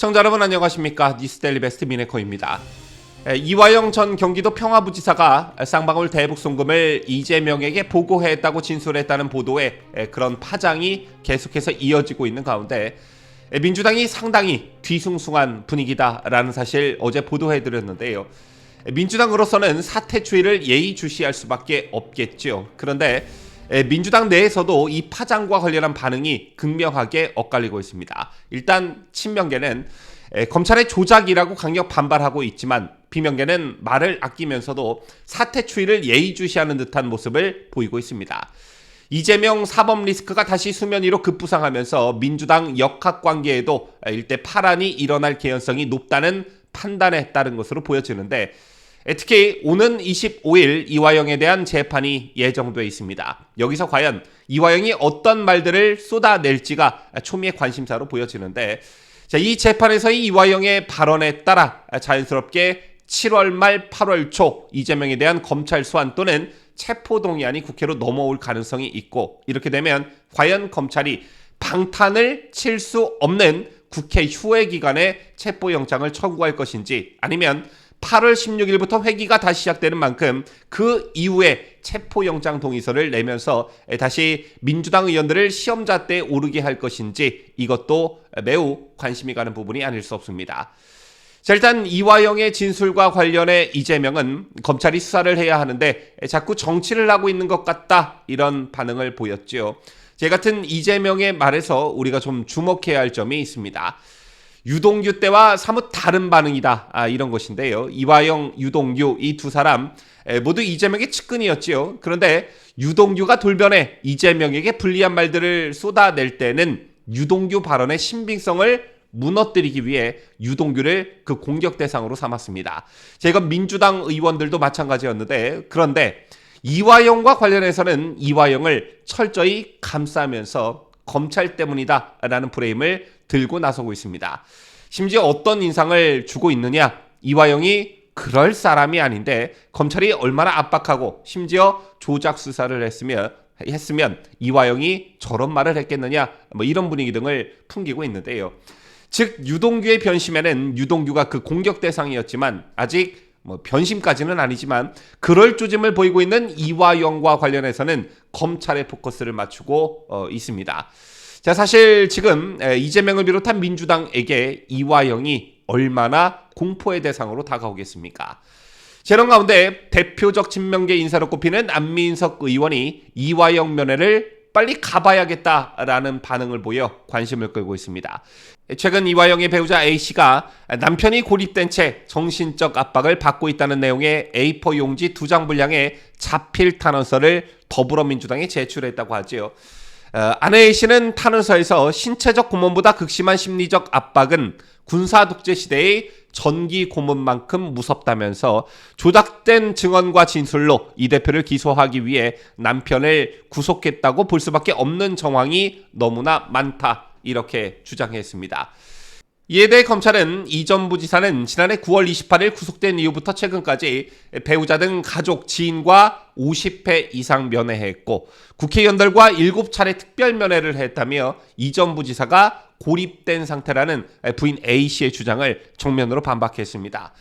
시청자 여러분 안녕하십니까 뉴스데일리 베스트 미네커입니다. 에, 이화영 전 경기도 평화부지사가 쌍방울 대북 송금을 이재명에게 보고했다고 진술했다는 보도에 에, 그런 파장이 계속해서 이어지고 있는 가운데 에, 민주당이 상당히 뒤숭숭한 분위기다라는 사실 어제 보도해드렸는데요. 에, 민주당으로서는 사퇴 추이를 예의주시할 수밖에 없겠죠. 그런데 에, 민주당 내에서도 이 파장과 관련한 반응이 극명하게 엇갈리고 있습니다. 일단 친명계는 에, 검찰의 조작이라고 강력 반발하고 있지만 비명계는 말을 아끼면서도 사퇴 추이를 예의주시하는 듯한 모습을 보이고 있습니다. 이재명 사법 리스크가 다시 수면 위로 급부상하면서 민주당 역학 관계에도 일대 파란이 일어날 개연성이 높다는 판단에 따른 것으로 보여지는데 특히 오는 25일 이화영에 대한 재판이 예정돼 있습니다. 여기서 과연 이화영이 어떤 말들을 쏟아낼지가 초미의 관심사로 보여지는데 자, 이 재판에서의 이화영의 발언에 따라 자연스럽게 7월 말 8월 초 이재명에 대한 검찰 소환 또는 체포 동의안이 국회로 넘어올 가능성이 있고 이렇게 되면 과연 검찰이 방탄을 칠 수 없는 국회 휴회 기간에 체포 영장을 청구할 것인지 아니면 8월 16일부터 회기가 다시 시작되는 만큼 그 이후에 체포영장 동의서를 내면서 다시 민주당 의원들을 시험자 때 오르게 할 것인지 이것도 매우 관심이 가는 부분이 아닐 수 없습니다. 자, 일단 이화영의 진술과 관련해 이재명은 검찰이 수사를 해야 하는데 자꾸 정치를 하고 있는 것 같다 이런 반응을 보였죠. 제 같은 이재명의 말에서 우리가 좀 주목해야 할 점이 있습니다. 유동규 때와 사뭇 다른 반응이다 아, 이런 것인데요. 이화영, 유동규 이 두 사람 모두 이재명의 측근이었지요. 그런데 유동규가 돌변해 이재명에게 불리한 말들을 쏟아낼 때는 유동규 발언의 신빙성을 무너뜨리기 위해 유동규를 그 공격 대상으로 삼았습니다. 제가 민주당 의원들도 마찬가지였는데 그런데 이화영과 관련해서는 이화영을 철저히 감싸면서 검찰 때문이다라는 프레임을 들고 나서고 있습니다. 심지어 어떤 인상을 주고 있느냐? 이화영이 그럴 사람이 아닌데 검찰이 얼마나 압박하고 심지어 조작 수사를 했으면 했으면 이화영이 저런 말을 했겠느냐? 뭐 이런 분위기 등을 풍기고 있는데요. 즉 유동규의 변심에는 유동규가 그 공격 대상이었지만 아직 뭐 변심까지는 아니지만 그럴 조짐을 보이고 있는 이화영과 관련해서는 검찰의 포커스를 맞추고 어, 있습니다. 자 사실 지금 이재명을 비롯한 민주당에게 이화영이 얼마나 공포의 대상으로 다가오겠습니까? 재론 가운데 대표적 친명계 인사로 꼽히는 안민석 의원이 이화영 면회를 빨리 가봐야겠다라는 반응을 보여 관심을 끌고 있습니다. 최근 이화영의 배우자 A씨가 남편이 고립된 채 정신적 압박을 받고 있다는 내용의 A4 용지 두 장 분량의 자필 탄원서를 더불어민주당에 제출했다고 하지요. 어, 아내 A씨는 탄원서에서 신체적 고문보다 극심한 심리적 압박은 군사 독재 시대의 전기 고문만큼 무섭다면서 조작된 증언과 진술로 이 대표를 기소하기 위해 남편을 구속했다고 볼 수밖에 없는 정황이 너무나 많다. 이렇게 주장했습니다. 이에 대해 검찰은 이전 부지사는 지난해 9월 28일 구속된 이후부터 최근까지 배우자 등 가족, 지인과 50회 이상 면회했고 국회의원들과 7차례 특별 면회를 했다며 이전 부지사가 고립된 상태라는 부인 A씨의 주장을 정면으로 반박했습니다.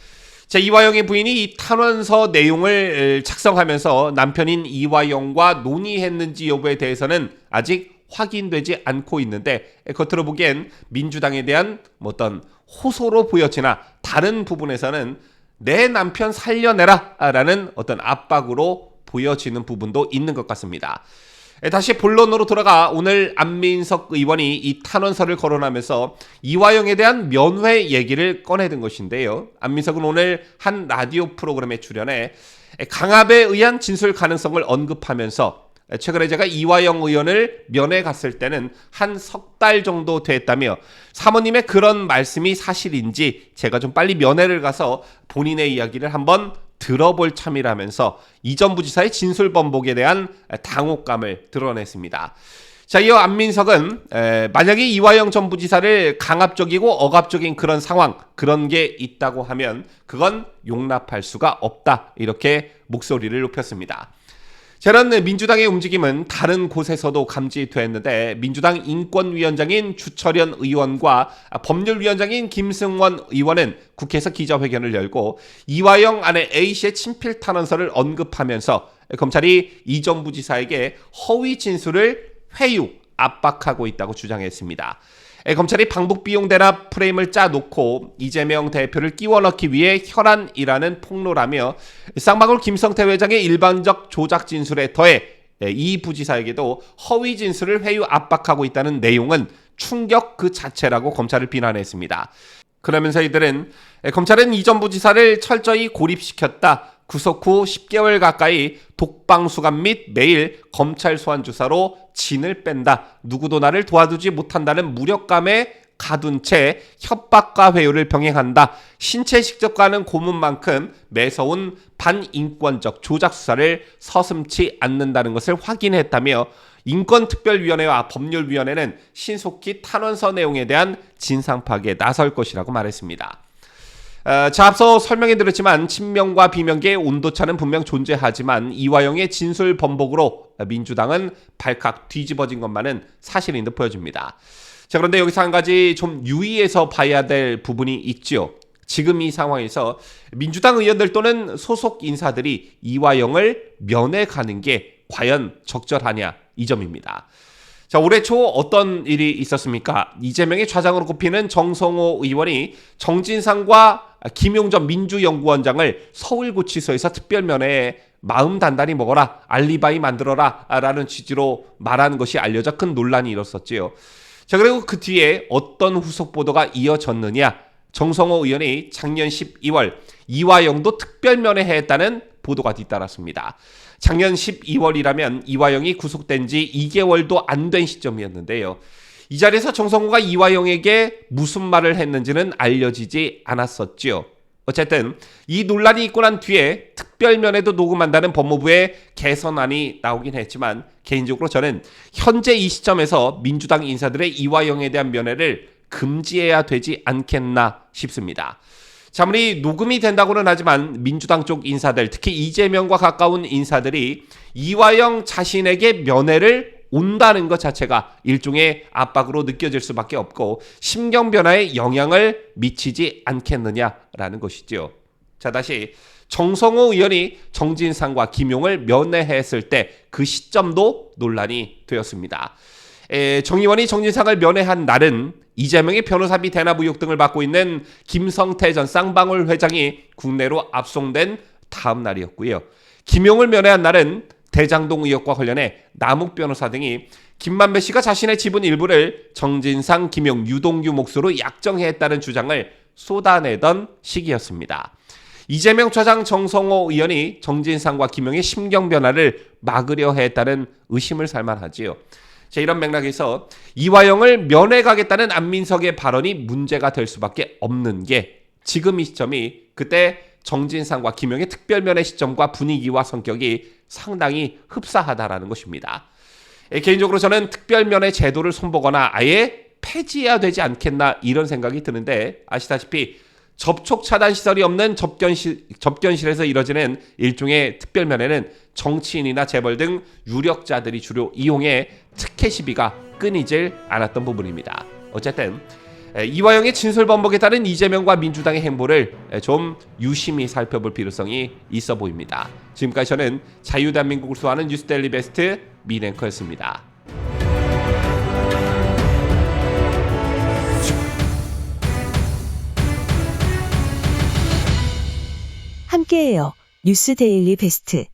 자, 이화영의 부인이 이 탄원서 내용을 작성하면서 남편인 이화영과 논의했는지 여부에 대해서는 아직 확인되지 않고 있는데 겉으로 보기엔 민주당에 대한 뭐 어떤 호소로 보여지나 다른 부분에서는 내 남편 살려내라 라는 어떤 압박으로 보여지는 부분도 있는 것 같습니다. 다시 본론으로 돌아가 오늘 안민석 의원이 이 탄원서를 거론하면서 이화영에 대한 면회 얘기를 꺼내든 것인데요. 안민석은 오늘 한 라디오 프로그램에 출연해 강압에 의한 진술 가능성을 언급하면서 최근에 제가 이화영 의원을 면회 갔을 때는 한 석 달 정도 됐다며 사모님의 그런 말씀이 사실인지 제가 좀 빨리 면회를 가서 본인의 이야기를 한번 들어볼 참이라면서 이전 부지사의 진술 번복에 대한 당혹감을 드러냈습니다. 자, 이어 안민석은 에, 만약에 이화영 전 부지사를 강압적이고 억압적인 그런 상황 그런 게 있다고 하면 그건 용납할 수가 없다 이렇게 목소리를 높였습니다. 저는 민주당의 움직임은 다른 곳에서도 감지됐는데 민주당 인권위원장인 주철현 의원과 법률위원장인 김승원 의원은 국회에서 기자회견을 열고 이화영 아내 A씨의 친필 탄원서를 언급하면서 검찰이 이 정부 지사에게 허위 진술을 회유, 압박하고 있다고 주장했습니다. 에, 검찰이 방북 비용 대납 프레임을 짜놓고 이재명 대표를 끼워 넣기 위해 혈안이라는 폭로라며 쌍방울 김성태 회장의 일반적 조작 진술에 더해 에, 이 부지사에게도 허위 진술을 회유 압박하고 있다는 내용은 충격 그 자체라고 검찰을 비난했습니다. 그러면서 이들은 에, 검찰은 이전 부지사를 철저히 고립시켰다. 구속 후 10개월 가까이 독방 수감 및 매일 검찰 소환 주사로 진을 뺀다. 누구도 나를 도와주지 못한다는 무력감에 가둔 채 협박과 회유를 병행한다. 신체 직접과는 고문만큼 매서운 반인권적 조작 수사를 서슴치 않는다는 것을 확인했다며 인권특별위원회와 법률위원회는 신속히 탄원서 내용에 대한 진상 파악에 나설 것이라고 말했습니다. 어, 자 앞서 설명해 드렸지만 친명과 비명계의 온도차는 분명 존재하지만 이화영의 진술 번복으로 민주당은 발칵 뒤집어진 것만은 사실인 듯 보여집니다. 자 그런데 여기서 한 가지 좀 유의해서 봐야 될 부분이 있죠. 지금 이 상황에서 민주당 의원들 또는 소속 인사들이 이화영을 면회 가는 게 과연 적절하냐 이 점입니다. 자, 올해 초 어떤 일이 있었습니까? 이재명의 좌장으로 꼽히는 정성호 의원이 정진상과 김용전 민주연구원장을 서울구치소에서 특별면회에 마음 단단히 먹어라, 알리바이 만들어라 라는 취지로 말한 것이 알려져 큰 논란이 일었었지요. 자, 그리고 그 뒤에 어떤 후속 보도가 이어졌느냐? 정성호 의원이 작년 12월 이화영도 특별면회 했다는 보도가 뒤따랐습니다. 작년 12월이라면 이화영이 구속된 지 2개월도 안 된 시점이었는데요. 이 자리에서 정성호가 이화영에게 무슨 말을 했는지는 알려지지 않았었지요. 어쨌든 이 논란이 있고 난 뒤에 특별면에도 녹음한다는 법무부의 개선안이 나오긴 했지만 개인적으로 저는 현재 이 시점에서 민주당 인사들의 이화영에 대한 면회를 금지해야 되지 않겠나 싶습니다. 자, 아무리 녹음이 된다고는 하지만 민주당 쪽 인사들, 특히 이재명과 가까운 인사들이 이화영 자신에게 면회를 온다는 것 자체가 일종의 압박으로 느껴질 수밖에 없고 심경 변화에 영향을 미치지 않겠느냐라는 것이죠. 자, 다시 정성호 의원이 정진상과 김용을 면회했을 때 그 시점도 논란이 되었습니다. 에, 정 의원이 정진상을 면회한 날은 이재명의 변호사비 대납 의혹 등을 받고 있는 김성태 전 쌍방울 회장이 국내로 압송된 다음 날이었고요. 김용을 면회한 날은 대장동 의혹과 관련해 남욱 변호사 등이 김만배 씨가 자신의 지분 일부를 정진상, 김용, 유동규 몫으로 약정했다는 주장을 쏟아내던 시기였습니다. 이재명 차장 정성호 의원이 정진상과 김용의 심경 변화를 막으려 했다는 의심을 살만하지요. 자, 이런 맥락에서 이화영을 면회 가겠다는 안민석의 발언이 문제가 될 수밖에 없는 게 지금 이 시점이 그때 정진상과 김용의 특별면회 시점과 분위기와 성격이 상당히 흡사하다라는 것입니다. 에, 개인적으로 저는 특별면회 제도를 손보거나 아예 폐지해야 되지 않겠나 이런 생각이 드는데 아시다시피 접촉 차단 시설이 없는 접견실, 접견실에서 이뤄지는 일종의 특별면회는 정치인이나 재벌 등 유력자들이 주로 이용해 특혜 시비가 끊이질 않았던 부분입니다. 어쨌든 에, 이화영의 진술 번복에 따른 이재명과 민주당의 행보를 에, 좀 유심히 살펴볼 필요성이 있어 보입니다. 지금까지 저는 자유대한민국을 수호하는 뉴스데일리 베스트 미랭커였습니다. 함께해요. 뉴스 데일리 베스트.